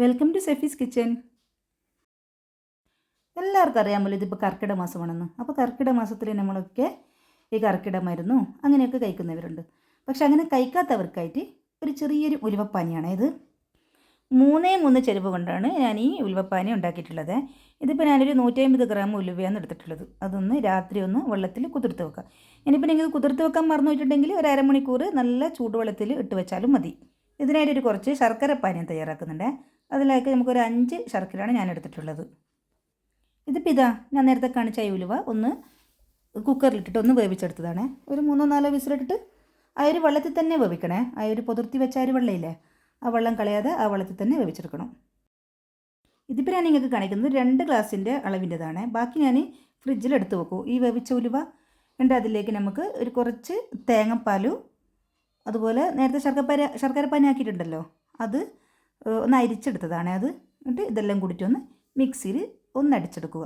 Welcome to സെഫീസ് kitchen എല്ലാവർക്കും അറിയാമല്ലോ ഇതിപ്പോൾ കർക്കിട മാസമാണെന്ന്. അപ്പോൾ കർക്കിട മാസത്തിൽ നമ്മളൊക്കെ ഈ കർക്കിടക മരുന്നും അങ്ങനെയൊക്കെ കഴിക്കുന്നവരുണ്ട്. പക്ഷെ അങ്ങനെ കഴിക്കാത്തവർക്കായിട്ട് ഒരു ചെറിയൊരു ഉലുവപ്പാനിയാണ്. ഇത് മൂന്നേ മൂന്ന് ചെരുവ് കൊണ്ടാണ് ഞാൻ ഈ ഉലുവപ്പാനി ഉണ്ടാക്കിയിട്ടുള്ളത്. ഇതിപ്പോൾ ഞാനൊരു നൂറ്റമ്പത് ഗ്രാം ഉലുവയാണ് എടുത്തിട്ടുള്ളത്. അതൊന്ന് രാത്രി ഒന്ന് വെള്ളത്തിൽ കുതിർത്ത് വെക്കുക. ഇനിയിപ്പോൾ നിങ്ങൾക്ക് കുതിർത്ത് വെക്കാൻ മറന്നു വെച്ചിട്ടുണ്ടെങ്കിൽ ഒരു അരമണിക്കൂർ നല്ല ചൂടുവെള്ളത്തിൽ ഇട്ട് വെച്ചാലും മതി. ഇതിനായിട്ടൊരു കുറച്ച് ശർക്കര പാനീയം തയ്യാറാക്കുന്നുണ്ട്. അതിലേക്ക് നമുക്കൊരു അഞ്ച് ശർക്കരയാണ് ഞാൻ എടുത്തിട്ടുള്ളത്. ഇതിപ്പോൾ ഇതാ ഞാൻ നേരത്തെ കാണിച്ച ഉലുവ ഒന്ന് കുക്കറിലിട്ടിട്ട് ഒന്ന് വേവിച്ചെടുത്തതാണ്. ഒരു മൂന്നോ നാലോ വിസിലിട്ടിട്ട് ആ ഒരു വെള്ളത്തിൽ തന്നെ വേവിക്കണേ. ആ ഒരു പൊതിർത്തി വെച്ച ഒരു വെള്ളമില്ലേ ആ വെള്ളം കളയാതെ ആ വെള്ളത്തിൽ തന്നെ വേവിച്ചെടുക്കണം. ഇതിപ്പോൾ ഞാൻ നിങ്ങൾക്ക് കാണിക്കുന്നത് രണ്ട് ഗ്ലാസിന്റെ അളവിന്റെതാണ് ബാക്കി ഞാൻ ഫ്രിഡ്ജിൽ എടുത്ത് വെക്കും. ഈ വേവിച്ച ഉലുവ ഉണ്ട് അതിലേക്ക് നമുക്ക് ഒരു കുറച്ച് തേങ്ങാപ്പാലും അതുപോലെ നേരത്തെ ശർക്കര ശർക്കരപ്പാനി ആക്കിയിട്ടുണ്ടല്ലോ അത് ഒന്ന് അരിച്ചെടുത്തതാണ് അത്. എന്നിട്ട് ഇതെല്ലാം കൂടിയിട്ട് ഒന്ന് മിക്സിയിൽ ഒന്ന് അടിച്ചെടുക്കുക.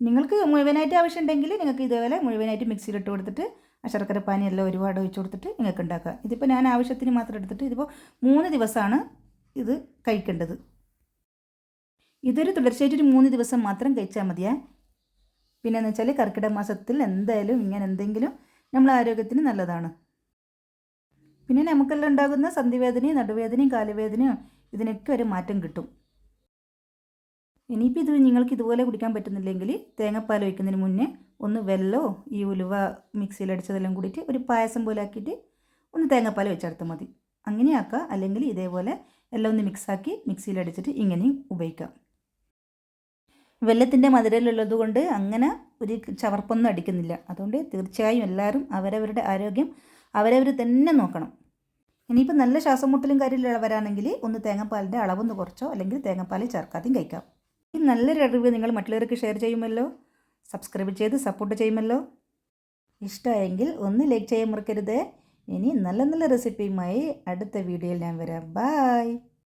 നിങ്ങൾക്ക് മുഴുവനായിട്ട് ആവശ്യമുണ്ടെങ്കിൽ നിങ്ങൾക്ക് ഇതേപോലെ മുഴുവനായിട്ട് മിക്സിയിൽ ഇട്ട് കൊടുത്തിട്ട് ആ ശർക്കര എല്ലാം ഒരുപാട് ഒഴിച്ച് കൊടുത്തിട്ട് നിങ്ങൾക്ക് ഉണ്ടാക്കുക. ഇതിപ്പോൾ ഞാൻ ആവശ്യത്തിന് മാത്രം എടുത്തിട്ട് ഇതിപ്പോൾ മൂന്ന് ദിവസമാണ് ഇത് കഴിക്കേണ്ടത്. ഇതൊരു തുടർച്ചയായിട്ട് ഒരു മൂന്ന് ദിവസം മാത്രം കഴിച്ചാൽ മതിയേ. പിന്നെന്ന് വെച്ചാൽ കർക്കിടക മാസത്തിൽ എന്തായാലും ഇങ്ങനെ എന്തെങ്കിലും നമ്മളെ ആരോഗ്യത്തിന് നല്ലതാണ്. പിന്നെ നമുക്കെല്ലാം ഉണ്ടാകുന്ന സന്ധിവേദനയും നടുവേദനയും കാലുവേദനയും ഇതിനൊക്കെ ഒരു മാറ്റം കിട്ടും. ഇനിയിപ്പോൾ ഇത് നിങ്ങൾക്ക് ഇതുപോലെ കുടിക്കാൻ പറ്റുന്നില്ലെങ്കിൽ തേങ്ങാപ്പാൽ ഒഴിക്കുന്നതിന് മുന്നേ ഒന്ന് വെല്ലോ ഈ ഉലുവ മിക്സിയിൽ അടിച്ചതെല്ലാം കൂടിയിട്ട് ഒരു പായസം പോലെ ആക്കിയിട്ട് ഒന്ന് തേങ്ങാപ്പാൽ വെച്ചെടുത്താൽ മതി. അങ്ങനെയാക്കുക അല്ലെങ്കിൽ ഇതേപോലെ എല്ലാം ഒന്ന് മിക്സാക്കി മിക്സിയിൽ അടിച്ചിട്ട് ഇങ്ങനെയും ഉപയോഗിക്കാം. വെല്ലത്തിന്റെ മധുരയിലുള്ളത് കൊണ്ട് അങ്ങനെ ഒരു ചവർപ്പൊന്നും അടിക്കുന്നില്ല. അതുകൊണ്ട് തീർച്ചയായും എല്ലാവരും അവരവരുടെ ആരോഗ്യം അവരവർ തന്നെ നോക്കണം. ഇനിയിപ്പോൾ നല്ല ശ്വാസം മുട്ടലും കാര്യമുള്ളവരാണെങ്കിൽ ഒന്ന് തേങ്ങാപ്പാലിന്റെ അളവൊന്ന് കുറച്ചോ അല്ലെങ്കിൽ തേങ്ങാപ്പാൽ ചേർക്കാതെയും കഴിക്കാം. ഈ നല്ലൊരു അറിവ് നിങ്ങൾ മറ്റുള്ളവർക്ക് ഷെയർ ചെയ്യുമല്ലോ. സബ്സ്ക്രൈബ് ചെയ്ത് സപ്പോർട്ട് ചെയ്യുമല്ലോ. ഇഷ്ടമായെങ്കിൽ ഒന്ന് ലൈക്ക് ചെയ്യാൻ മറക്കരുത്. ഇനി നല്ല നല്ല റെസിപ്പിയുമായി അടുത്ത വീഡിയോയിൽ ഞാൻ വരാം. ബായ്